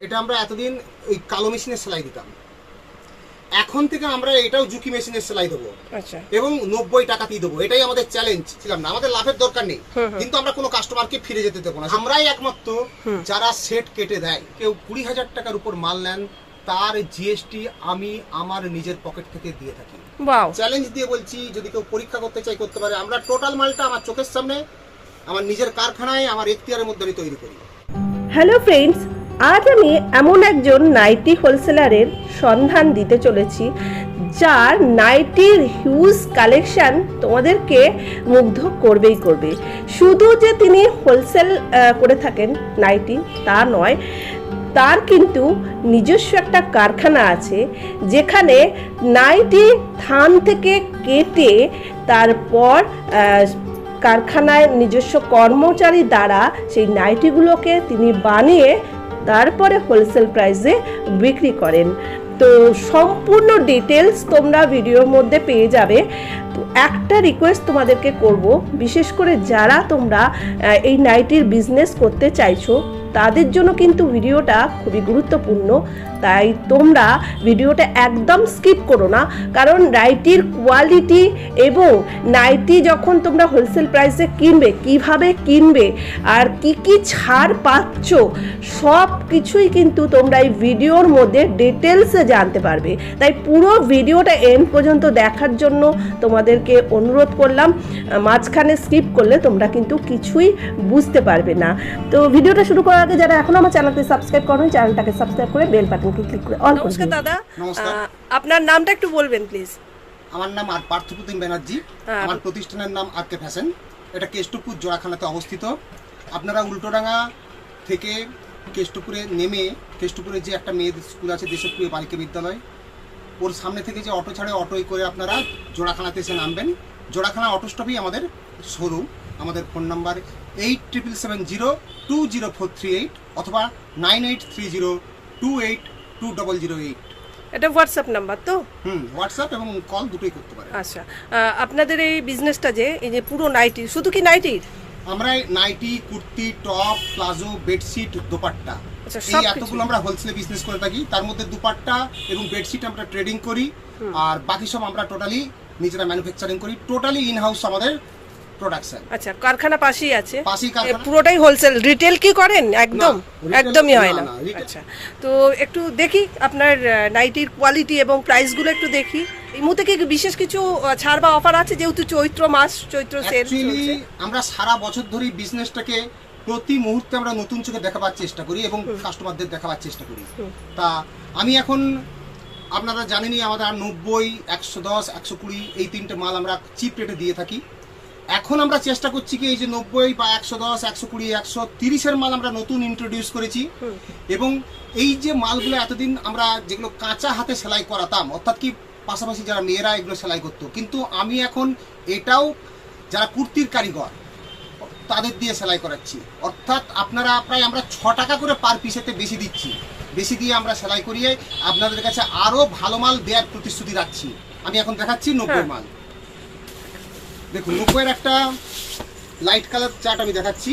এটা আমরা এতদিন ওই কালো মেশিনে সেলাই দিতাম। এখন থেকে আমরা এটাও ঝুঁকি মেশিনের সেলাই দেবো। আচ্ছা। এবং নব্বই টাকাতেই দেবো। এটাই আমাদের চ্যালেঞ্জ ছিলাম না? আমাদের লাভের দরকার নেই। কিন্তু আমরা কোনো কাস্টমারকে ফিরে যেতে দেবো না। আমরাই একমাত্র যারা সেট কেটে দেয়। কেউ কুড়ি হাজার টাকার উপর মাল নেন তার জিএসটি আমি আমার নিজের পকেট থেকে দিয়ে থাকি। চ্যালেঞ্জ দিয়ে বলছি যদি কেউ পরীক্ষা করতে চাই করতে পারে। আমরা টোটাল মালটা আমার চোখের সামনে আমার নিজের কারখানায় আমার এখতিয়ারের মধ্যে আমি তৈরি করি। হ্যালো ফ্রেন্ডস আজ আমি এমন একজন নাইটি হোলসেলারের সন্ধান দিতে চলেছি, যার নাইটির হিউজ কালেকশান তোমাদেরকে মুগ্ধ করবেই করবে। শুধু যে তিনি হোলসেল করে থাকেন নাইটি, তা নয়, তার কিন্তু নিজস্ব একটা কারখানা আছে, যেখানে নাইটি থান থেকে কেটে তারপর কারখানায় নিজস্ব কর্মচারী দ্বারা সেই নাইটিগুলোকে তিনি বানিয়ে তারপরে হোলসেল প্রাইসে বিক্রি করেন। তো সম্পূর্ণ ডিটেলস তোমরা ভিডিওর মধ্যে পেয়ে যাবে। তো একটা রিকোয়েস্ট তোমাদেরকে করব, বিশেষ করে যারা তোমরা এই নাইটির বিজনেস করতে চাইছো, তাদের জন্য কিন্তু ভিডিওটা খুবই গুরুত্বপূর্ণ। তাই তোমরা ভিডিওটা একদম স্কিপ করো না। কারণ নাইটির কোয়ালিটি এবং নাইটি যখন তোমরা হোলসেল প্রাইসে কিনবে, কীভাবে কিনবে আর কি কি ছাড় পাচ্ছ সব কিছুই কিন্তু তোমরা এই ভিডিওর মধ্যে ডিটেলসে জানতে পারবে। তাই পুরো ভিডিওটা এন্ড পর্যন্ত দেখার জন্য তোমাদেরকে অনুরোধ করলাম, মাঝখানে স্কিপ করলে তোমরা কিন্তু কিছুই বুঝতে পারবে না। তো ভিডিওটা শুরু করার আগে যারা এখনও আমার চ্যানেলকে সাবস্ক্রাইব করো চ্যানেলটাকে সাবস্ক্রাইব করে বেল বাটনকে ক্লিক করে অল করে নমস্কার দাদা। নমস্কার। আপনার নামটা একটু বলবেন প্লিজ আমার নাম আর পার্থপ্রতিম ব্যানার্জি। হ্যাঁ। আমার প্রতিষ্ঠানের নাম আর কে ফ্যাশন। এটা কেষ্টপুর জোড়াখানাতে অবস্থিত। আপনারা উল্টোডাঙ্গা থেকে কেষ্টপুরে নেমে কেষ্টপুরে যে একটা মেয়েদের স্কুল আছে দেশপ্রিয় বালিকা বিদ্যালয় ওর সামনে থেকে যে অটো ছাড়ে অটোই করে আপনারা জোড়াখানাতে এসে নামবেন। জোড়াখানা অটো স্টপই আমাদের শোরুম আমাদের phone number eight triple seven zero two zero four three eight অথবা nine eight three zero two eight two double zero eight এটা হোয়াটসঅ্যাপ নাম্বার তো? হুম হোয়াটসঅ্যাপ এবং কল দুটোই করতে পারেন। আচ্ছা আপনাদের এই বিজনেসটা যে এই যে পুরো নাইটি শুধু কি নাইটির আমরা nighty kurti top palazzo bedsheet dupatta. আচ্ছা, এই এতগুলো আমরা হোলসেলে বিজনেস করে থাকি। তার মধ্যে দুপাট্টা এবং বেডশিট আমরা ট্রেডিং করি। আর বাকি সব আমরা টোটালি নিজেরা ম্যানুফ্যাকচারিং করি। টোটালি ইন হাউস আমাদের প্রোডাকশন আচ্ছা কারখানা পাশেই আছে। পাশেই কারখানা। পুরোটাই হোলসেল রিটেল কি করেন? একদম? একদমই হয় না, আচ্ছা তো একটু দেখি আপনার নাইটির কোয়ালিটি এবং প্রাইসগুলো একটু দেখি। এই মুহূর্তে কি বিশেষ কিছু ছাড় বা অফার আছে? যেহেতু চৈত্র মাস চৈত্র সেল আমরা সারা বছর ধরে বিজনেসটাকে প্রতি মুহূর্তে আমরা নতুন চোখে দেখাবার চেষ্টা করি এবং কাস্টমারদের দেখাবার চেষ্টা করি। তা আমি এখন আপনারা জানেনই আমাদের নব্বই একশো দশ একশো কুড়ি এই তিনটে মাল আমরা চিপ রেটে দিয়ে থাকি। এখন আমরা চেষ্টা করছি কি এই যে নব্বই বা একশো দশ একশো কুড়ি একশো তিরিশের মাল আমরা নতুন ইন্ট্রোডিউস করেছি। এবং এই যে মালগুলো এতদিন আমরা যেগুলো কাঁচা হাতে সেলাই করাতাম অর্থাৎ কি পাশাপাশি যারা মেয়েরা এগুলো সেলাই করতো কিন্তু আমি এখন এটাও যারা কুর্তির কারিগর তাদের দিয়ে সেলাই করাচ্ছি। অর্থাৎ আপনারা প্রায় আমরা ছ টাকা করে পার পিসেতে বেশি দিচ্ছি। বেশি দিয়ে আমরা সেলাই করিয়ে আপনাদের কাছে আরও ভালো মাল দেওয়ার প্রতিশ্রুতি রাখছি। আমি এখন দেখাচ্ছি নব্বই হ্যাঁ। মাল। দেখুন নব্বইয়ের একটা লাইট কালার চার্ট আমি দেখাচ্ছি।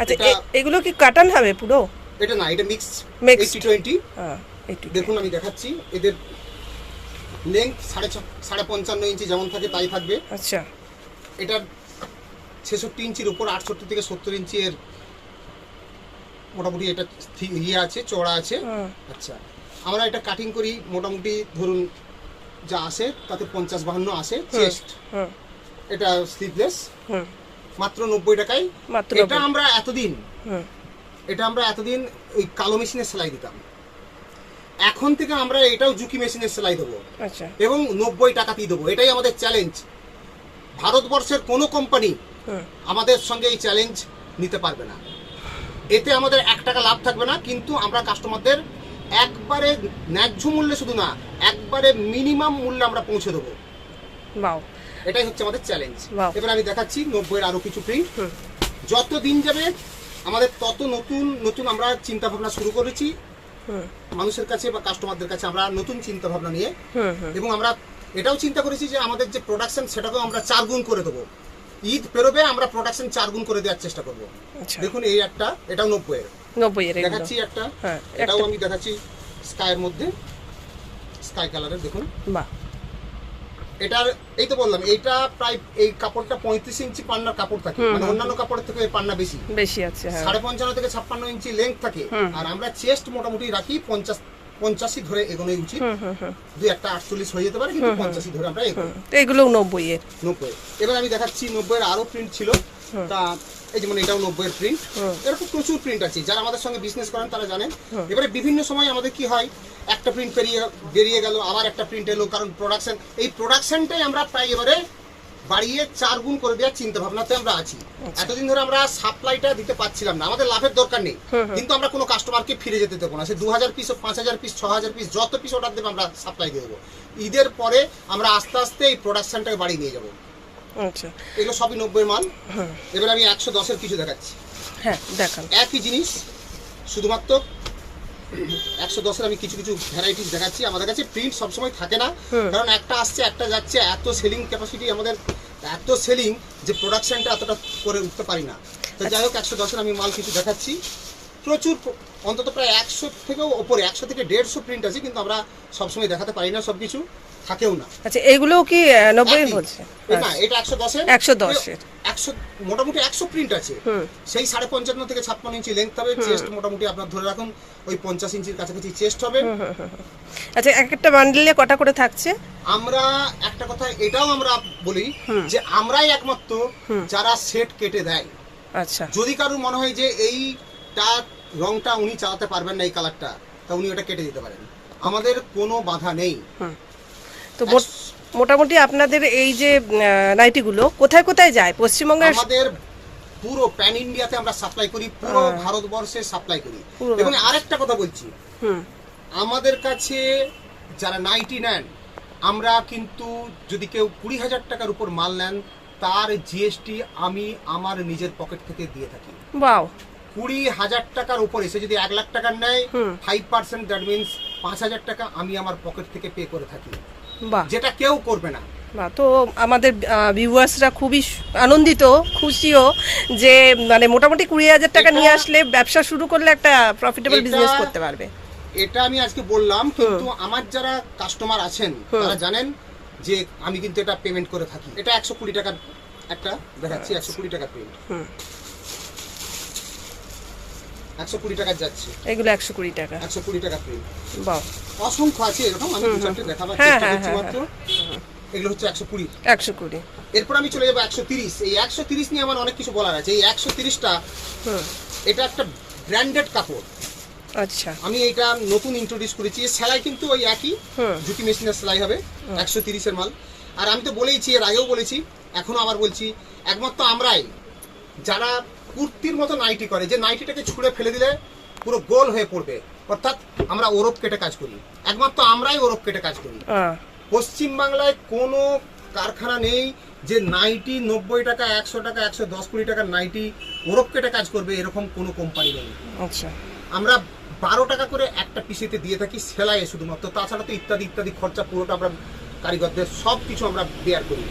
আচ্ছা এগুলো কি কাটান হবে পুরো? এটা না এটা মিক্স টোয়েন্টি হ্যাঁ একটু দেখুন আমি দেখাচ্ছি। এদের লেন্থ সাড়ে সাড়ে পঞ্চান্ন ইঞ্চি যেমন থাকে তাই থাকবে। আচ্ছা। এটার ছেষট্টি ইঞ্চির উপর আটষট্টি থেকে সত্তর ইঞ্চি এর মোটামুটি এটা ইয়ে আছে চড়া আছে। আচ্ছা। আমরা এটা কাটিং করি মোটামুটি ধরুন যা আসে তাতে পঞ্চাশ বাহান্ন আসে চেস্ট এটা স্লিভলেস মাত্র নব্বই টাকায়। এটা আমরা এতদিন এটা আমরা এতদিন ওই কালো মেশিনে সেলাই দিতাম। এখন থেকে আমরা এটাও ঝুঁকি মেশিনে সেলাই দেবো। আচ্ছা। এবং নব্বই টাকাতেই দেবো। এটাই আমাদের চ্যালেঞ্জ ভারতবর্ষের কোনো কোম্পানি আমাদের সঙ্গে এই চ্যালেঞ্জ নিতে পারবে না। এতে আমাদের এক টাকা লাভ থাকবে না কিন্তু আমরা কাস্টমারদের একবারে ন্যায্য মূল্যে শুধু না একবারে মিনিমাম মূল্যে আমরা পৌঁছে দেবো। এটাই হচ্ছে আমাদের চ্যালেঞ্জ এবার আমি দেখাচ্ছি নব্বইয়ের আরও কিছু প্রিন্ট যত দিন যাবে আমাদের তত নতুন নতুন আমরা চিন্তা ভাবনা শুরু করেছি। মানুষের কাছে বা কাস্টমারদের কাছে আমরা নতুন চিন্তা ভাবনা নিয়ে এবং আমরা এটাও চিন্তা করেছি যে আমাদের যে প্রোডাকশন সেটাকেও আমরা চার গুণ করে দেবো। ঈদ পেরোবে আমরা প্রোডাকশন চার গুণ করে দেওয়ার চেষ্টা করব। দেখুন এই একটা এটাও নব্বইয়ের। 90 এর দেখাচ্ছি একটা। হ্যাঁ এটাও আমি দেখাচ্ছি মধ্যে। স্কাই কালারের দেখুন। বাহ। এটার এই তো বললাম এইটা প্রায় এই কাপড়টা পঁয়ত্রিশ ইঞ্চি পান্নার কাপড় থাকে। মানে অন্যান্য কাপড়ের থেকে পান্না বেশি। বেশি আছে হ্যাঁ। সাড়ে পঞ্চান্ন থেকে ছাপ্পান্ন ইঞ্চি লেন্থ থাকে। আর আমরা চেস্ট মোটামুটি রাখি পঞ্চাশ পঞ্চাশই ধরে এগোনো উচিত। দুই একটা আটচল্লিশ হয়ে যেতে পারে কিন্তু পঞ্চাশই ধরে আমরা এগোনো এগুলো নব্বই এর। নব্বই। এবার আমি দেখাচ্ছি নব্বই এর আরও প্রিন্ট ছিল তা এই যেমন এটাও নব্বইয়ের প্রিন্ট এরকম প্রচুর প্রিন্ট আছে। যারা আমাদের সঙ্গে বিজনেস করেন তারা জানেন। এবারে বিভিন্ন সময় আমাদের কি হয় একটা প্রিন্ট পেরিয়ে বেরিয়ে গেল আবার একটা প্রিন্ট এলো কারণ প্রোডাকশন এই প্রোডাকশনটাই আমরা প্রায় এবারে বাড়িয়ে চার গুণ করে দেওয়ার চিন্তা ভাবনাতে আমরা আছি। এতদিন ধরে আমরা সাপ্লাইটা দিতে পারছিলাম না। আমাদের লাভের দরকার নেই। কিন্তু আমরা কোনো কাস্টমারকে ফিরে যেতে দেবো না। সে দু হাজার পিস পাঁচ হাজার পিস ছ হাজার পিস যত পিস অর্ডার দেবে আমরা সাপ্লাই দিয়ে দেবো। ঈদের পরে আমরা আস্তে আস্তে এই প্রোডাকশনটাকে বাড়িয়ে নিয়ে যাব। আচ্ছা। এগুলো সবই নব্বই মাল হুম এবার আমি একশো দশের কিছু দেখাচ্ছি। হ্যাঁ দেখান। একই জিনিস শুধুমাত্র একশো দশের আমি কিছু কিছু ভ্যারাইটিস দেখাচ্ছি। আমাদের কাছে প্রিন্ট সবসময় থাকে না। কারণ একটা আসছে একটা যাচ্ছে এত সেলিং ক্যাপাসিটি আমাদের এত সেলিং যে প্রোডাকশনটা এতটা করে উঠতে পারি না। তো যাই হোক একশো দশের আমি মাল কিছু দেখাচ্ছি। প্রচুর অন্তত প্রায় একশো থেকেও ওপরে একশো থেকে দেড়শো প্রিন্ট আছে কিন্তু আমরা সবসময় দেখাতে পারি না সব কিছু থাকেও না। আচ্ছা এগুলোও কি নব্বই বলছে? না এটা একশো দশের? 110 এর। একশো মোটামুটি একশো প্রিন্ট আছে। সেই সাড়ে পঞ্চান্ন থেকে ছাপ্পান্ন ইঞ্চি লেন্থ হবে। চেস্ট মোটামুটি আপনার ধরে রাখুন ওই পঞ্চাশ ইঞ্চির কাছাকাছি চেস্ট হবে। আচ্ছা এক একটা বান্ডেলে কটা করে থাকছে? আমরা একটা কথা এটাও আমরা বলি যে আমরাই একমাত্র যারা সেট কেটে দেয়। আচ্ছা। যদি কারোর মনে হয় যে এইটা রংটা উনি চালাতে পারবেন না এই কালারটা তা উনি ওটা কেটে দিতে পারেন। আমাদের কোনো বাধা নেই। তো মোট- মোটামুটি আপনাদের এই যে নাইটিগুলো কোথায় কোথায় যায়? পশ্চিমবঙ্গের আমাদের পুরো প্যান ইন্ডিয়াতে আমরা সাপ্লাই করি পুরো ভারতবর্ষে সাপ্লাই করি। এবং আরেকটা কথা বলছি। হুম। আমাদের কাছে যারা নাইটি নেন আমরা কিন্তু যদি কেউ কুড়ি হাজার টাকার উপর মাল নেন তার জিএসটি আমি আমার নিজের পকেট থেকে দিয়ে থাকি। বাও। কুড়ি হাজার টাকার উপরে সে যদি এক লাখ টাকার নেয় ফাইভ পার্সেন্ট দ্যাট মিনস পাঁচ হাজার টাকা আমি আমার পকেট থেকে পে করে থাকি। যেটা কেউ করবে না। তো আমাদের ভিউয়ার্সরা খুবই আনন্দিত খুশিও যে মানে মোটামুটি কুড়ি হাজার টাকা নিয়ে আসলে ব্যবসা শুরু করলে একটা প্রফিটেবল বিজনেস করতে পারবে। এটা আমি আজকে বললাম কিন্তু আমার যারা কাস্টমার আছেন তারা জানেন যে আমি কিন্তু এটা পেমেন্ট করে থাকি। এটা একশো কুড়ি টাকার একটা দেখাচ্ছি আচ্ছা। একশো কুড়ি টাকার পেমেন্ট 120 টাকা যাচ্ছে। টাকা। 120 টাকা বাহ। এরকম আমি এরপর আমি চলে এই 130 নিয়ে আমার অনেক কিছু বলার আছে। এই 130টা এটা একটা ব্র্যান্ডেড কাপড়। আচ্ছা। আমি নতুন ইন্ট্রোডিউস করেছি। সেলাই কিন্তু ওই একই। জুটি মেশিনের সেলাই হবে। একশো তিরিশের মাল। আর আমি তো বলেইছি এর আগেও বলেছি এখনও আবার বলছি একমাত্র আমরাই যারা কুর্তির মতো নাইটি করে যে নাইটিটাকে ছুঁড়ে ফেলে দিলে পুরো গোল হয়ে পড়বে। অর্থাৎ আমরা ওরপ কেটে কাজ করি। একমাত্র আমরাই ওরপ কেটে কাজ করি। আহ, পশ্চিম বাংলায় কোনো কারখানা নেই যে নাইটি নব্বই টাকা একশো টাকা একশো দশ কুড়ি টাকার নাইটি ওরপ কেটে কাজ করবে এরকম কোনো কোম্পানি নেই। আচ্ছা। আমরা বারো টাকা করে একটা পিসিতে দিয়ে থাকি সেলাইয়ে শুধুমাত্র। তাছাড়া তো ইত্যাদি ইত্যাদি খরচা পুরোটা আমরা কারিগরদের সব কিছু আমরা বেয়ার করি।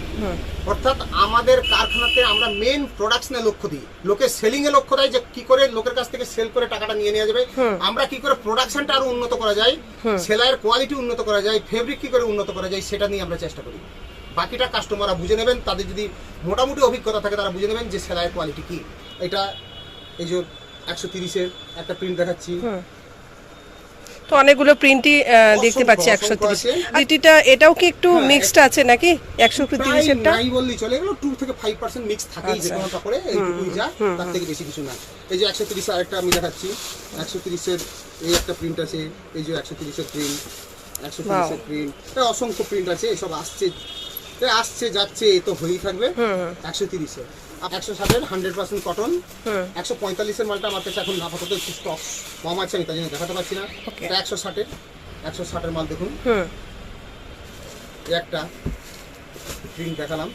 অর্থাৎ আমাদের কারখানাতে আমরা মেন প্রোডাকশনে লক্ষ্য দিই। লোকে সেলিং এ লক্ষ্য দেয় যে কি করে লোকের কাছ থেকে সেল করে টাকাটা নিয়ে নেওয়া যাবে। আমরা কি করে প্রোডাকশনটা আরও উন্নত করা যায় সেলাইয়ের কোয়ালিটি উন্নত করা যায় ফেব্রিক কি করে উন্নত করা যায় সেটা নিয়ে আমরা চেষ্টা করি। বাকিটা কাস্টমাররা বুঝে নেবেন তাদের যদি মোটামুটি অভিজ্ঞতা থাকে তারা বুঝে নেবেন যে সেলাইয়ের কোয়ালিটি কি। এটা এই যে একশো তিরিশের একটা প্রিন্ট দেখাচ্ছি। তো অনেকগুলো প্রিন্টই দেখতে পাচ্ছি একশো তিরিশ। আইটিটা এটাও কি একটু হ্যাঁ, মিক্সড আছে নাকি? একশো তিরিশেরটা? নাই বললেই চলে এগুলো টু থেকে ফাইভ পার্সেন্ট মিক্স থাকেই যে আচ্ছা। কোনো কাপড়ে এইটুকুই যা তার থেকে বেশি কিছু না। এই যে একশো তিরিশ আরেকটা আমি দেখাচ্ছি। একশো তিরিশের এই একটা প্রিন্ট আছে এই যে একশো তিরিশের প্রিন্ট একশো তিরিশের প্রিন্ট অসংখ্য প্রিন্ট আছে এসব আসছে আসছে যাচ্ছে এই তো হয়েই থাকবে। একশো তিরিশে একশো ষাটের হান্ড্রেড পার্সেন্ট কটন একশো পঁয়তাল্লিশের মালটা আমার কাছে এখন আপাতত একটু স্টক কম আছে আমি তাই জন্য দেখাতে পারছি না। এটা একশো ষাটের একশো ষাটের মাল দেখুন। একটা প্রিন্ট দেখালাম।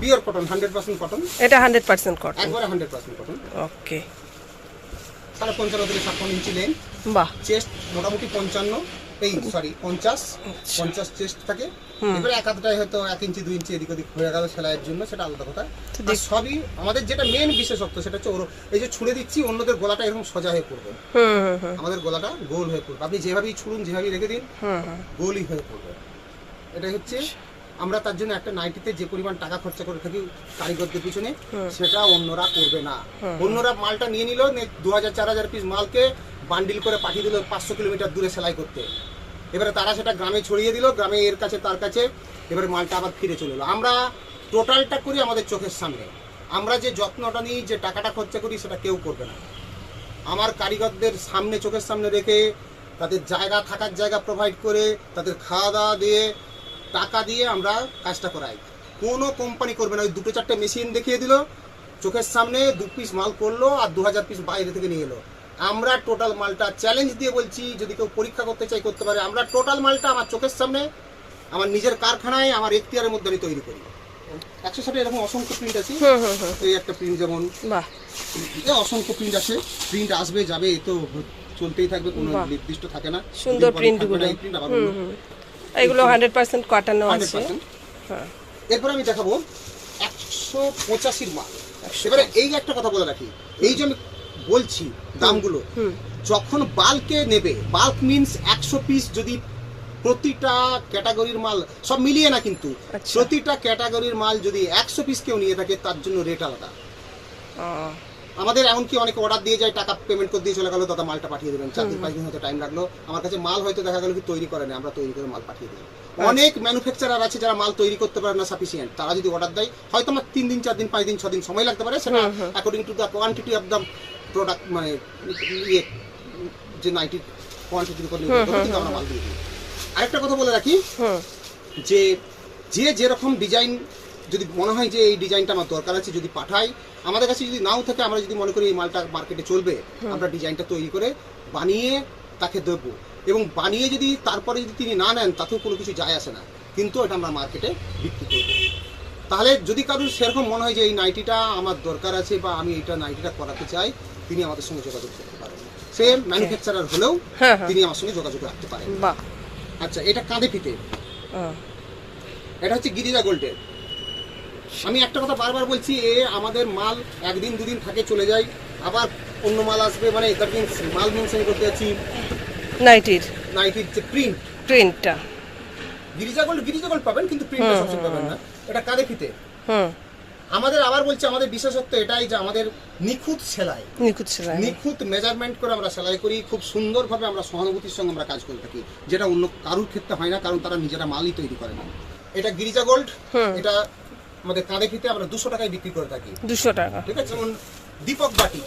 Pure cotton hundred percent cotton এটা হান্ড্রেড পার্সেন্ট কটন একবারে হান্ড্রেড পার্সেন্ট কটন ওকে সাড়ে পঞ্চান্ন থেকে ছাপ্পান্ন ইঞ্চি লেন বাহ। চেস্ট মোটামুটি পঞ্চান্ন। এই সরি পঞ্চাশ পঞ্চাশ চেস্ট থাকে এবারে এক আধটায় হয়তো এক ইঞ্চি দুই ইঞ্চি এদিক ওদিক হয়ে গেল সেলাইয়ের জন্য সেটা আলাদা কথা। আর সবই আমাদের যেটা মেন বিশেষত্ব সেটা হচ্ছে ওর- এই যে ছুঁড়ে দিচ্ছি অন্যদের গলাটা এরকম সোজা হয়ে পড়বে। আমাদের গলাটা গোল হয়ে পড়বে। আপনি যেভাবেই ছুড়ুন যেভাবেই রেখে দিন গোলই হয়ে পড়বে। এটাই হচ্ছে আমরা তার জন্য একটা নাইটিতে যে পরিমাণ টাকা খরচা করে থাকি কারিগরদের পিছনে সেটা অন্যরা করবে না। অন্যরা মালটা নিয়ে নিল দু হাজার চার হাজার পিস মালকে বান্ডিল করে পাঠিয়ে দিল পাঁচশো কিলোমিটার দূরে সেলাই করতে। এবারে তারা সেটা গ্রামে ছড়িয়ে দিল গ্রামে এর কাছে তার কাছে এবারে মালটা আবার ফিরে চলে এলো। আমরা টোটালটা করি আমাদের চোখের সামনে। আমরা যে যত্নটা নিই যে টাকাটা খরচা করি সেটা কেউ করবে না। আমার কারিগরদের সামনে চোখের সামনে রেখে তাদের জায়গা থাকার জায়গা প্রোভাইড করে তাদের খাওয়া দাওয়া দিয়ে টাকা দিয়ে আমরা কাজটা করাই। কোনো কোম্পানি করবে না ওই দুটো চারটে মেশিন দেখিয়ে দিল চোখের সামনে দু পিস মাল করল আর দু হাজার পিস বাইরে থেকে নিয়ে এলো। আমরা টোটাল মালটা চ্যালেঞ্জ দিয়ে বলছি যদি কেউ পরীক্ষা করতে চাই করতে পারে। আমরা টোটাল মালটা আমার চোখের সামনে আমার নিজের কারখানায় আমার এখতিয়ারের মধ্যে আমি তৈরি করি। একশো ষাটে এরকম অসংখ্য প্রিন্ট আছে। এই একটা প্রিন্ট যেমন অসংখ্য প্রিন্ট আছে। প্রিন্ট আসবে যাবে এ তো চলতেই থাকবে কোনো নির্দিষ্ট থাকে না। সুন্দর দুদিন পরে print থাকবে গুলো। না এই print, আবার এগুলো হান্ড্রেড পার্সেন্ট কাটানো 100% আছে। হ্যাঁ। এরপর আমি দেখাবো একশো পঁচাশির মাল এবারে এই একটা কথা বলে রাখি এই যে আমি বলছি দামগুলো যখন বাল্কে নেবে বাল্ক মিন্স একশো পিস যদি প্রতিটা ক্যাটাগরির মাল সব মিলিয়ে না কিন্তু আচ্ছা। প্রতিটা ক্যাটাগরির মাল যদি একশো পিস কেউ নিয়ে থাকে তার জন্য রেট আলাদা। আমাদের এমনকি অনেকে অর্ডার দিয়ে যায় টাকা পেমেন্ট করে দিয়ে চলে গেলো দাদা মালটা পাঠিয়ে দেবেন। চার দিন পাঁচ দিন হয়তো টাইম লাগল। আমার কাছে মাল হয়তো দেখা গেল কি তৈরি করে না আমরা তৈরি করে মাল পাঠিয়ে দিই অনেক ম্যানুফ্যাকচারার আছে যারা মাল তৈরি করতে পারে না সাফিসিয়েন্ট তারা যদি অর্ডার দেয় হয়তো আমার তিন দিন চার দিন পাঁচ দিন ছ দিন সময় লাগতে পারে। সেটা according to the quantity of the product মানে ইয়ে যে নাইটি কোয়ান্টিটির উপর নির্ভর করে কিন্তু আমরা মাল দিয়ে দিই। আরেকটা কথা বলে রাখি যে যে যেরকম ডিজাইন যদি মনে হয় যে এই ডিজাইনটা আমার দরকার আছে যদি পাঠাই আমাদের কাছে যদি নাও থাকে আমরা যদি মনে করি এই মালটা মার্কেটে চলবে আমরা ডিজাইনটা তৈরি করে বানিয়ে তাকে দেবো। এবং বানিয়ে যদি তারপরে যদি তিনি না নেন তাতেও কোনো কিছু যায় আসে না। কিন্তু এটা আমরা মার্কেটে বিক্রি করব। তাহলে যদি কারোর সেরকম মনে হয় যে এই নাইটিটা আমার দরকার আছে বা আমি এটা নাইটিটা করাতে চাই তিনি আমাদের সঙ্গে যোগাযোগ করতে পারেন। সে ম্যানুফ্যাকচারার হলেও হ্যাঁ, হ্যাঁ। তিনি আমার সঙ্গে যোগাযোগ রাখতে পারেন। আচ্ছা এটা কাঁধে ফিতে। ও, এটা হচ্ছে গিরিজা গোল্ডের। আমি একটা কথা বারবার বলছি এ আমাদের মাল একদিন দুদিন থাকে চলে যায় আবার অন্য মাল আসবে মানে মিনস মাল মেনশন করতে যাচ্ছি। নাইটির নাইটির যে প্রিন্ট প্রিন্টটা গিরিজা গোল্ড গিরিজা গোল্ড পাবেন কিন্তু প্রিন্টটা সবসময় পাবেন না। এটা কাঁধে ফিতে হুম। আমাদের আবার বলছি আমাদের বিশেষত্ব এটাই যে আমাদের নিখুঁত সেলাই। নিখুঁত সেলাই। নিখুঁত মেজারমেন্ট করে আমরা সেলাই করি খুব সুন্দরভাবে আমরা সহানুভূতির সঙ্গে আমরা কাজ করে থাকি যেটা অন্য কারুর ক্ষেত্রে হয় না কারণ তারা নিজেরা মালই তৈরি করে না। এটা গিরিজা গোল্ড এটা আমাদের কাঁধে ফিতে আমরা দুশো টাকায় বিক্রি করে থাকি। দুশো টাকা। ঠিক আছে? যেমন দীপক বাটিক।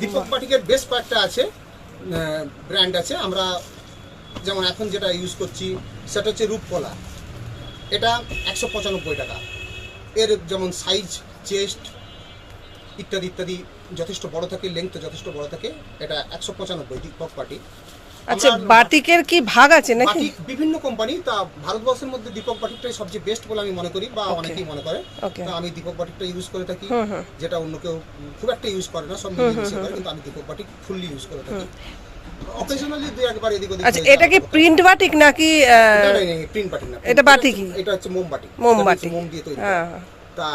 দীপক বাটিকের বেশ কয়েকটা আছে ব্র্যান্ড আছে। আমরা যেমন এখন যেটা ইউজ করছি সেটা হচ্ছে রূপকলা। এটা একশো পঁচানব্বই টাকা। এর যেমন সাইজ চেস্ট ইত্যাদি ইত্যাদি যথেষ্ট বড় থাকে লেন্থ যথেষ্ট বড় থাকে এটা একশো পঁচানব্বই দীপক বাটিক। আচ্ছা বাটিকের কি ভাগ আছে নাকি বাটিক বিভিন্ন কোম্পানি তা ভারতবর্ষের মধ্যে দীপক বাটিকটাই সবচেয়ে বেস্ট বলে আমি মনে করি বা অনেকেই মনে করে তা আমি দীপক বাটিকটা ইউজ করে থাকি। যেটা অন্য কেউ খুব একটা ইউজ করে না সব মিলিয়ে করে কিন্তু আমি দীপক বাটিক ফুললি ইউজ করে থাকি অকেশনালি দুই একবার এদিক ওদিক আচ্ছা এটা কি প্রিন্ট বাটিক নাকি আহ, প্রিন্ট বাটিক না এটা বাটিকই? এটা হচ্ছে মোম বাটিক মোম বাটিক। মোম দিয়ে তৈরি। হ্যাঁ। তা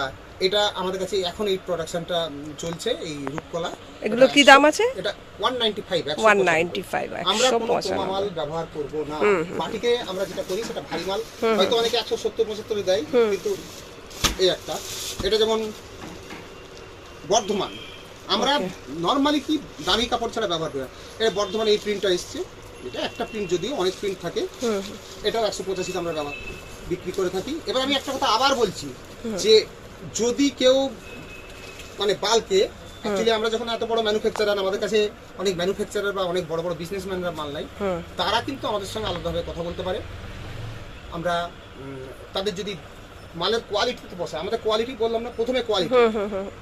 এটা আমাদের কাছে এখন এই প্রোডাকশনটা চলছে এই রূপকলা। এগুলো কি দাম আছে? এটা ওয়ান নাইনটি ফাইভ 195, আমরা কোনো 195 মাল ব্যবহার করব না। বাটিকে আমরা যেটা করি সেটা ভারী মাল। হয়তো অনেকে একশো সত্তর পঁচাত্তরে দেয় কিন্তু এই একটা। এটা যেমন বর্ধমান। আমরা নর্মালি কি দামি কাপড় ছাড়া ব্যবহার করি। এটা বর্ধমানে এই প্রিন্টটা এসছে। এটা একটা প্রিন্ট যদিও অনেক প্রিন্ট থাকে। এটাও একশো পঁচাশিতে আমরা ব্যবহার বিক্রি করে থাকি। এবার আমি একটা কথা আবার বলছি যে যদি কেউ মানে বালকে অ্যাকচুয়ালি আমরা যখন এত বড় ম্যানুফ্যাকচারার আমাদের কাছে অনেক ম্যানুফ্যাকচারার বা অনেক বড় বড় বিজনেসম্যানরা মাল নাই তারা কিন্তু আমাদের সঙ্গে আলাদাভাবে কথা বলতে পারে। আমরা তাদের যদি মালের কোয়ালিটিতে বসে আমাদের কোয়ালিটি বললাম না প্রথমে কোয়ালিটি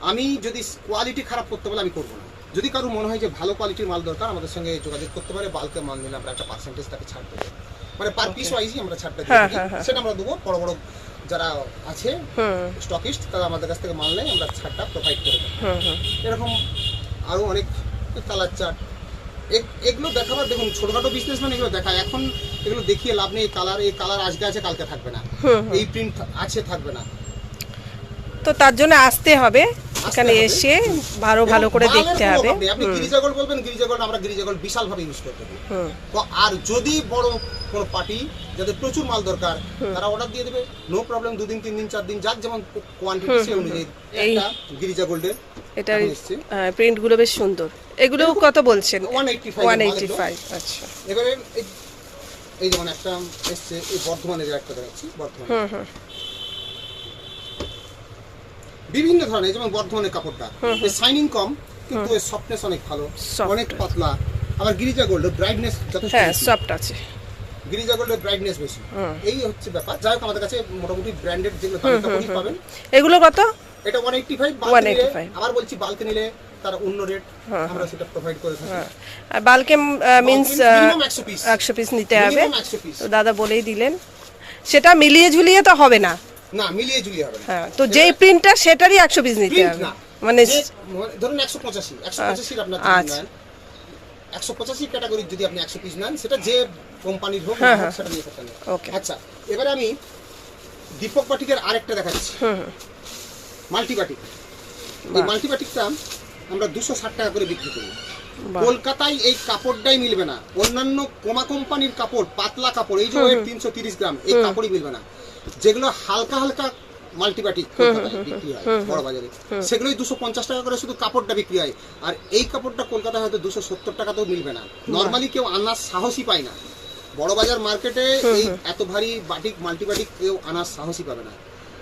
আমি যদি কোয়ালিটি খারাপ করতে বলে আমি করব না। যদি কারও মনে হয় যে ভালো কোয়ালিটির মাল দরকার আমাদের সঙ্গে যোগাযোগ করতে পারে বাল্কে মাল নিলে আমরা একটা পার্সেন্টেজ তাকে ছাড় দেবো। মানে পার পিস ওয়াইজই আমরা ছাড়টা দিয়ে হ্যাঁ। হ্যাঁ, হ্যাঁ। সেটা আমরা দেবো বড় বড় যারা আছে স্টকিস্ট তারা আমাদের কাছ থেকে মাল নেয় আমরা ছাড়টা প্রোভাইড করে দেবো এরকম আরও অনেক কালার চার্ট। এগ- এগুলো দেখাবার দেখুন ছোটখাটো বিজনেস মানে এগুলো দেখা এখন এগুলো দেখিয়ে লাভ নেই কালার এই কালার আজকে আছে কালকে থাকবে না। এই প্রিন্ট আছে থাকবে না। তো তার জন্য আসতে হবে এখানে এসে ভালো ভালো করে দেখতে হবে। আপনি গিরিজা গোল্ড বলবেন গিরিজা গোল্ড আমরা গিরিজা গোল্ড বিশাল ভাবে ইউজ করতে পারি। তো আর যদি বড় কোনো পার্টি যাদের প্রচুর মাল দরকার তারা অর্ডার দিয়ে দেবে। নো প্রবলেম দুদিন তিন দিন চার দিন যাক যেমন কোয়ান্টিটি সেই অনুযায়ী। একটা গিরিজা গোল্ডের এটার এখন এসছে। প্রিন্টগুলো বেশ সুন্দর। এগুলো কত বলছেন? 185 ওয়ান মাল এইটি আচ্ছা। এবারে এই- যেমন একটা এসছে এই বর্ধমানের একটা দেখাচ্ছি বর্ধমান বিভিন্ন ধরনের যেমন বর্ধমানের কাপড়টা। শাইনিং কম কিন্তু এর সফটনেস অনেক ভালো। অনেক পাতলা। আবার গিরিজা গোল্ড ব্রাইটনেস যথেষ্ট হ্যাঁ সফট আছে। গিরিজা গোল্ডের ব্রাইটনেস বেশি এই হচ্ছে ব্যাপার। যাই হোক আমাদের কাছে মোটামুটি ব্র্যান্ডেড যেগুলো পাবেন। এগুলো কত? এটা ওয়ান এইটটি ফাইভ 185 আবার বলছি বালকে নিলে তার অন্য রেট আমরা সেটা প্রোভাইড করে থাকি। আর বালকে মিনস 100 piece। একশো পিস নিতে হবে। 100। তো দাদা বলেই দিলেন। সেটা মিলিয়ে ঝুলিয়ে তো হবে না। না মিলিয়ে ঝুলিয়ে হবে হ্যাঁ তো যেই প্রিন্টটা সেটারই একশো পিস নিতে হবে। মানে ধরুন একশো পঁচাশি একশো পঁচাশির আপনার আচ্ছা। একশো পঁচাশি ক্যাটাগরির যদি আপনি একশো পিস নেন সেটা যে কোম্পানির হোক হ্যাঁ, হ্যাঁ। সেটা নিয়ে করতে আচ্ছা এবারে আমি দীপক বাটিকের আরেকটা দেখাচ্ছি মাল্টিবাটিক এই বাহ। মাল্টিবাটিকটা আমরা দুশো ষাট টাকা করে বিক্রি করি। কলকাতায় এই কাপড়টাই মিলবে না। অন্যান্য কোমা কোম্পানির কাপড় পাতলা কাপড় এই যে ওয়েট তিনশো তিরিশ গ্রাম এই কাপড়ই মিলবে না। যেগুলো হালকা হালকা বিক্রি হয় বড় বাজারে সেগুলোই দুশো পঞ্চাশ টাকা করে শুধু কাপড়টা বিক্রি হয়। আর এই কাপড়টা কলকাতায় হয়তো দুশো সত্তর টাকাতেও মিলবে না। নর্মালি কেউ আনার সাহসই পায় না। বড় বাজার মার্কেটে এই এত ভারী বাটিক কেউ আনার সাহসই পাবে না।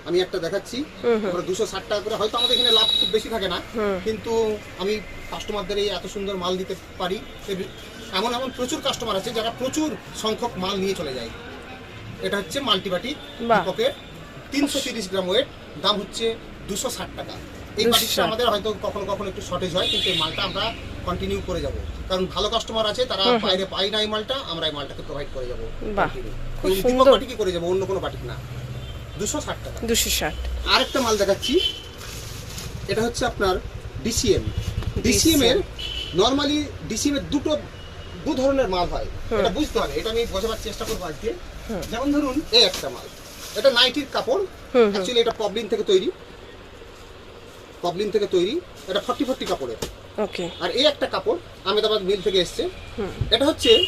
আমি একটা দেখাচ্ছি। আমরা দুশো ষাট টাকা করে হয়তো আমাদের এখানে লাভ খুব বেশি থাকে না। কিন্তু আমি কাস্টমারদের এই এত সুন্দর মাল দিতে পারি। এমন এমন প্রচুর কাস্টমার আছে যারা প্রচুর সংখ্যক মাল নিয়ে চলে যায়। এটা হচ্ছে মাল্টিবাটি বাহ। তিনশো তিরিশ গ্রাম ওয়েট দাম হচ্ছে দুশো ষাট টাকা। এই 260 বাটিকটা আমাদের হয়তো কখনো কখনো একটু শর্টেজ হয় কিন্তু এই মালটা আমরা কন্টিনিউ করে যাব। কারণ ভালো কাস্টমার আছে তারা বাইরে পাই না এই মালটা আমরা এই মালটাকে প্রোভাইড করে যাব। দীপক করে যাব অন্য কোনো বাটিক না। দুশো ষাট টাকা। দুশো ষাট। আরেকটা মাল দেখাচ্ছি। এটা হচ্ছে আপনার ডিসিএম ডিসিএম এর নর্মালি ডিসিএম এর দুটো দু ধরনের মাল হয়। এটা বুঝতে হবে এটা আমি বোঝাবার চেষ্টা করব আজকে। যেমন ধরুন এই একটা মাল। এটা নাইটির কাপড়। অ্যাকচুয়ালি এটা পবলিন থেকে তৈরি। পবলিন থেকে তৈরি। এটা ফর্টি ফর্টি কাপড়ের। ওকে আর এই একটা কাপড় আহমেদাবাদ মিল থেকে এসছে। এটা হচ্ছে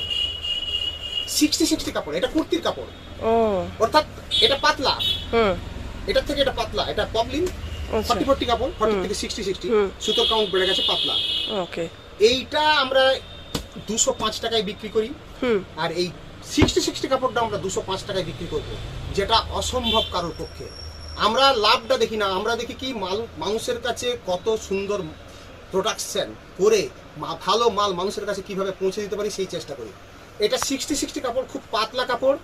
সিক্সটি সিক্সটি কাপড়। এটা কুর্তির কাপড়। ও। অর্থাৎ এটা পাতলা। হুম। এটার থেকে এটা পাতলা। এটা পবলিন ফর্টি ফর্টি কাপড়। ফর্টি থেকে সিক্সটি সিক্সটি। সুতোর কাউন্ট বেড়ে গেছে পাতলা। ওকে এইটা আমরা দুশো পাঁচ টাকায় বিক্রি করি। হুম। আর এই সিক্সটি সিক্সটি কাপড়টা আমরা দুশো পাঁচ টাকায় বিক্রি করব। যেটা অসম্ভব কারোর পক্ষে। আমরা লাভটা দেখি না আমরা দেখি কি মাল মানুষের কাছে কত সুন্দর প্রোডাকশন করে ভালো মাল মানুষের কাছে কীভাবে পৌঁছে দিতে পারি সেই চেষ্টা করি। এটা সিক্সটি সিক্সটি কাপড় খুব পাতলা কাপড়।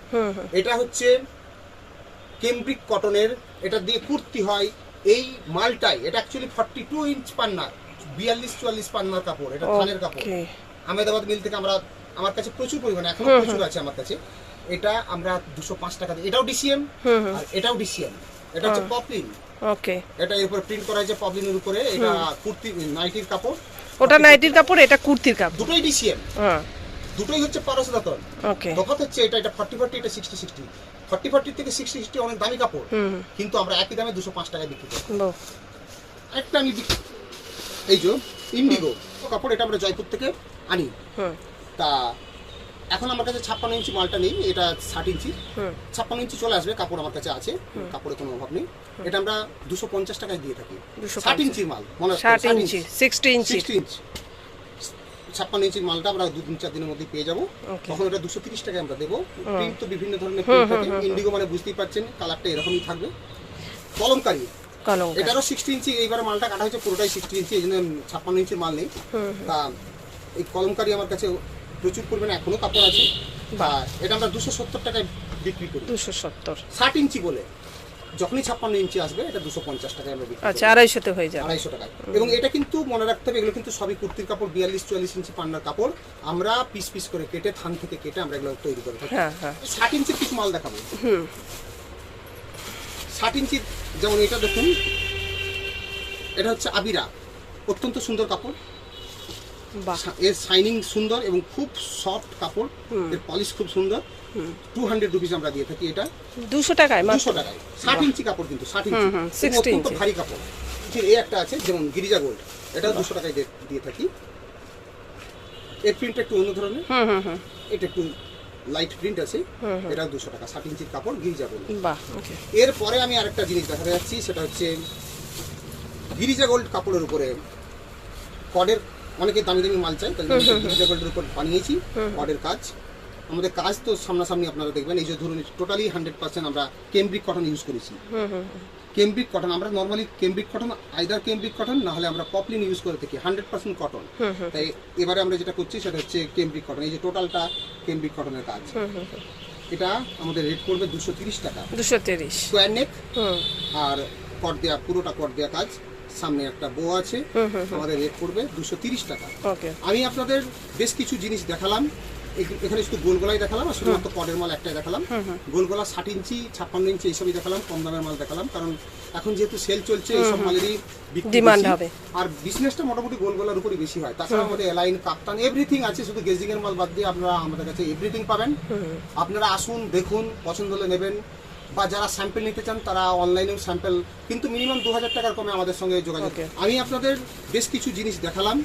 এটা হচ্ছে কেমব্রিক কটনের এটা দিয়ে কুর্তি হয় এই মালটাই। এটা অ্যাকচুয়ালি ফর্টি টু ইঞ্চ পান্নার বিয়াল্লিশ চুয়াল্লিশ পান্নার কাপড় এটা থানের কাপড়। আহমেদাবাদ মিল থেকে আমরা আমার কাছে প্রচুর পরিমাণে এখনও প্রচুর আছে আমার কাছে। এটা আমরা দুশো পাঁচ টাকা দিই এটাও ডিসিএম আর এটাও ডিসিএম এটা হচ্ছে পপলিন ওকে। এটা এর উপর প্রিন্ট করা হয়েছে পপলিনের উপরে এটা কুর্তি নাইটির কাপড়। ওটা নাইটির কাপড় এটা কুর্তির কাপড়। দুটোই ডিসিএম হ্যাঁ দুটোই হচ্ছে পারস দাতন। ওকে। তফাৎ হচ্ছে এটা এটা ফর্টি ফর্টি এটা সিক্সটি সিক্সটি ফর্টি ফর্টি থেকে সিক্সটি সিক্সটি অনেক দামি কাপড়। কিন্তু আমরা একই দামে দুশো পাঁচ টাকায় বিক্রি করি। একটা আমি এই যে ইন্ডিগো কাপড় এটা আমরা জয়পুর থেকে আনি। তা এখন আমার কাছে ছাপ্পান্ন ইঞ্চি মালটা নেই এটা ষাট ইঞ্চি। ছাপ্পান্ন ইঞ্চি চলে আসবে কাপড় আমার কাছে আছে কাপড়ে কোনো অভাব নেই। এটা আমরা দুশো পঞ্চাশ টাকায় দিয়ে থাকি। 250 ষাট ইঞ্চির মাল মনে ষাট ইঞ্চি সিক্সটি ইঞ্চি। Sixty inch. ছাপ্পান্ন ইঞ্চির মালটা আমরা দু তিন চার দিনের মধ্যে পেয়ে যাব। তখন এটা দুশো তিরিশ টাকায় আমরা দেবো। প্রিন্ট তো বিভিন্ন ধরনের প্রিন্ট থাকে। ইন্ডিগো মানে বুঝতেই পারছেন কালারটা এরকমই থাকবে। কলমকারি। এটারও সিক্সটি ইঞ্চি এইবার মালটা কাটা হয়েছে পুরোটাই সিক্সটি ইঞ্চি এই জন্য ছাপ্পান্ন ইঞ্চির মাল নেই। তা এই কলমকারি আমার কাছে প্রচুর পরিমাণে এখনও কাপড় আছে বা এটা আমরা দুশো সত্তর টাকায় বিক্রি করি। দুশো সত্তর। ষাট ইঞ্চি বলে যখনই ছাপ্পান্ন ইঞ্চি আসবে এটা দুশো পঞ্চাশ টাকায় আমরা বিক্রি করি। আচ্ছা আড়াইশোতে হয়ে যাবে। আড়াইশো টাকায়। এবং এটা কিন্তু মনে রাখতে হবে এগুলো কিন্তু সবই কুর্তির কাপড় বিয়াল্লিশ চুয়াল্লিশ ইঞ্চি পান্নার কাপড়। আমরা পিস পিস করে কেটে থান থেকে কেটে আমরা এগুলো তৈরি করে থাকি। হ্যাঁ হ্যাঁ। ষাট ইঞ্চির কিছু মাল দেখাবো। ষাট ইঞ্চির যেমন এটা দেখুন এটা হচ্ছে আবিরা অত্যন্ত সুন্দর কাপড়। এর শাইনিং সুন্দর এবং খুব সফট কাপড়। এর পলিশ খুব সুন্দর। টু হান্ড্রেড রুপিস আমরা দিয়ে থাকি এটা। দুশো টাকায় দুশো টাকায়। ষাট ইঞ্চি কাপড় কিন্তু ষাট ইঞ্চি। হুম, হুম, এবং 60 অত্যন্ত ভারী কাপড়। এই একটা আছে যেমন গিরিজা গোল্ড এটা দুশো টাকায় দিয়ে- থাকি। এর প্রিন্টটা একটু অন্য ধরনের। এটা একটু লাইট প্রিন্ট আছে। এটা দুশো টাকা ষাট ইঞ্চির কাপড় গিরিজা গোল্ড এরপরে আমি আরেকটা জিনিস দেখাতে যাচ্ছি সেটা হচ্ছে গিরিজা গোল্ড কাপড়ের উপরে কডের অনেকে দামি দামি মাল চাই তাই উপর বানিয়েছি কডের কাজ। আমাদের কাজ তো সামনাসামনি আপনারা দেখবেন এই যে ধরুন টোটালি হান্ড্রেড পার্সেন্ট আমরা কেমব্রিক কটন ইউজ করেছি। কেমব্রিক কটন আমরা normally cambric cotton either cambric cotton না হলে আমরা পপলিন ইউজ করে থাকি হান্ড্রেড পার্সেন্ট কটন তাই এবারে আমরা যেটা করছি সেটা হচ্ছে কেমব্রিক কটন এই যে টোটালটা কেমব্রিক কটনের কাজ। এটা আমাদের রেট করবে দুশো তিরিশ টাকা। দুশো তিরিশ। স্কোয়ার নেক আর কট দেওয়া পুরোটা কট দেওয়া কাজ। সামনে একটা বউ আছে। আমাদের রেট পড়বে দুশো টাকা। আমি আপনাদের বেশ কিছু জিনিস দেখালাম। এখানে শুধু গোলগোলাই দেখালাম আর শুধুমাত্র কডের মাল একটাই দেখালাম। গোলগোলা ষাট ইঞ্চি ছাপ্পান্ন ইঞ্চি এইসবই দেখালাম কম দামের মাল দেখালাম। কারণ এখন যেহেতু সেল চলছে এইসব মালেরই বেশি। হবে। আর বিজনেসটা মোটামুটি গোলগোলার উপরই বেশি হয়। তাছাড়া আমাদের এলাইন কাপ্তান এভরিথিং আছে। শুধু গেজিং এর মাল বাদ দিয়ে আপনারা আমাদের কাছে এভরিথিং পাবেন। আপনারা আসুন দেখুন পছন্দ হলে নেবেন। বা যারা স্যাম্পেল নিতে চান তারা অনলাইনেও স্যাম্পেল কিন্তু মিনিমাম দু হাজার টাকার কমে আমাদের সঙ্গে যোগাযোগ। আমি আপনাদের বেশ কিছু জিনিস দেখালাম।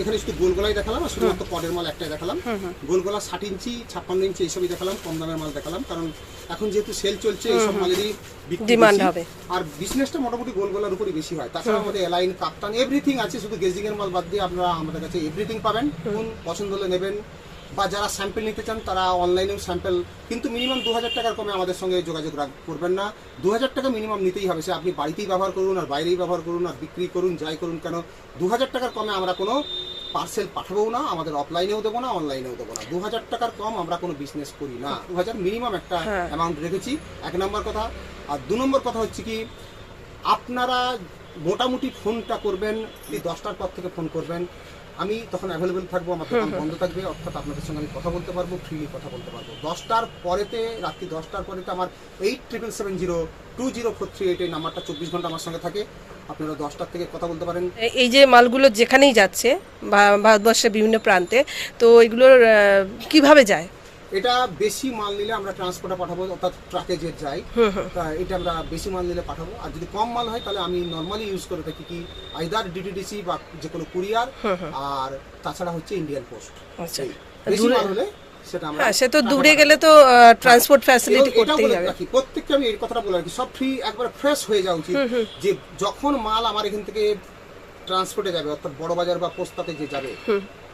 এখানে শুধু গোলগোলাই দেখালাম আর শুধুমাত্র কডের মাল একটাই দেখালাম। গোলগোলা ষাট ইঞ্চি ছাপ্পান্ন ইঞ্চি এইসবই দেখালাম কম দামের মাল দেখালাম কারণ এখন যেহেতু সেল চলছে এইসব মালেরই বেশি। হবে। আর বিজনেসটা মোটামুটি গোলগোলার উপরই বেশি হয়। তাছাড়া আমাদের এলাইন কাপ্তান এভরিথিং আছে শুধু গেজিং এর মাল বাদ দিয়ে আপনারা আমাদের কাছে এভরিথিং পাবেন। কোন পছন্দ হলে নেবেন বা যারা স্যাম্পেল নিতে চান তারা অনলাইনেও স্যাম্পেল কিন্তু মিনিমাম দু হাজার টাকার কমে আমাদের সঙ্গে যোগাযোগ করবেন না। দু হাজার টাকা মিনিমাম নিতেই হবে। সে আপনি বাড়িতেই ব্যবহার করুন আর বাইরেই ব্যবহার করুন আর বিক্রি করুন যাই করুন কেন দু হাজার টাকার কমে আমরা কোনো পার্সেল পাঠাবো না আমাদের অফলাইনেও দেবো না অনলাইনেও দেবো না। দু হাজার টাকার কম আমরা কোনো বিজনেস করি না। দু হাজার মিনিমাম একটা। অ্যামাউন্ট রেখেছি। এক নম্বর কথা। আর দু নম্বর কথা হচ্ছে কি আপনারা মোটামুটি ফোনটা করবেন এই দশটার পর থেকে ফোন করবেন। আমি তখন অ্যাভেলেবেল থাকব আমার দোকান বন্ধ থাকবে অর্থাৎ আপনাদের সঙ্গে আমি কথা বলতে পারব ফ্রিলি কথা বলতে পারব। দশটার পরেতে রাত্রি দশটার পরেতে আমার eight triple seven zero two zero four three eight এই নাম্বারটা চব্বিশ ঘণ্টা আমার সঙ্গে থাকে। আপনারা দশটার থেকে কথা বলতে পারেন। এই যে মালগুলো যেখানেই যাচ্ছে ভারতবর্ষের বিভিন্ন প্রান্তে তো এগুলোর কীভাবে যায়? এটা বেশি মাল নিলে আমরা ট্রান্সপোর্টে পাঠাবো অর্থাৎ ট্রাকে যে যাই তা এটা আমরা বেশি মাল নিলে পাঠাবো। আর যদি কম মাল হয় তাহলে আমি নর্মালি ইউজ করে থাকি কি আইদার ডিটিডিসি বা যে কোনো কুরিয়ার আর তাছাড়া হচ্ছে ইন্ডিয়ান পোস্ট আচ্ছা। বেশি মাল হলে সেটা হ্যাঁ সে তো দূরে গেলে তো ট্রান্সপোর্ট ফ্যাসিলিটি করতেই হবে। প্রত্যেককে আমি এই কথাটা বলে রাখি সব ফ্রি একবার ফ্রেশ হয়ে যাওয়া উচিত। যে যখন মাল আমার এখান থেকে ট্রান্সপোর্টে যাবে অর্থাৎ বড় বাজার বা পোস্তাতে যে যাবে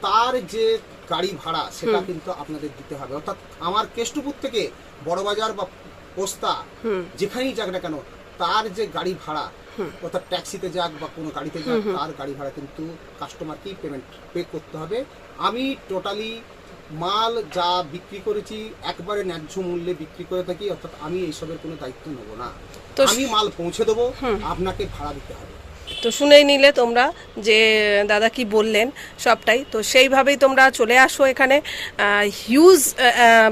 তার যে গাড়ি ভাড়া সেটা কিন্তু আপনাদের দিতে হবে। অর্থাৎ আমার কেষ্টপুর থেকে বড় বাজার বা পোস্তা যেখানেই যাক না কেন তার যে গাড়ি ভাড়া অর্থাৎ ট্যাক্সিতে যাক বা কোনো গাড়িতে যাক তার গাড়ি ভাড়া কিন্তু কাস্টমারকেই পেমেন্ট পে করতে হবে। আমি টোটালি মাল যা বিক্রি করেছি একবারে ন্যায্য মূল্যে বিক্রি করে থাকি অর্থাৎ আমি এইসবের কোনো দায়িত্ব নেব না। আমি মাল পৌঁছে দেবো আপনাকে ভাড়া দিতে হবে। তো শুনেই নিলে তোমরা যে, দাদা কি বললেন সবটাই। তো সেইভাবেই তোমরা চলে আসো এখানে। হিউজ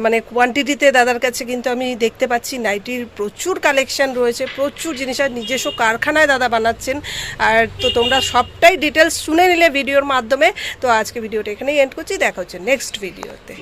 মানে কোয়ান্টিটিতে দাদার কাছে কিন্তু আমি দেখতে পাচ্ছি নাইটির প্রচুর কালেকশন রয়েছে, প্রচুর জিনিস আর নিজস্ব কারখানায় দাদা বানাচ্ছেন। আর তো তোমরা সবটাই ডিটেলস শুনে নিলে ভিডিওর মাধ্যমে। তো আজকে ভিডিওটা এখানেই এন্ড করছি, দেখা হচ্ছে নেক্সট ভিডিওতে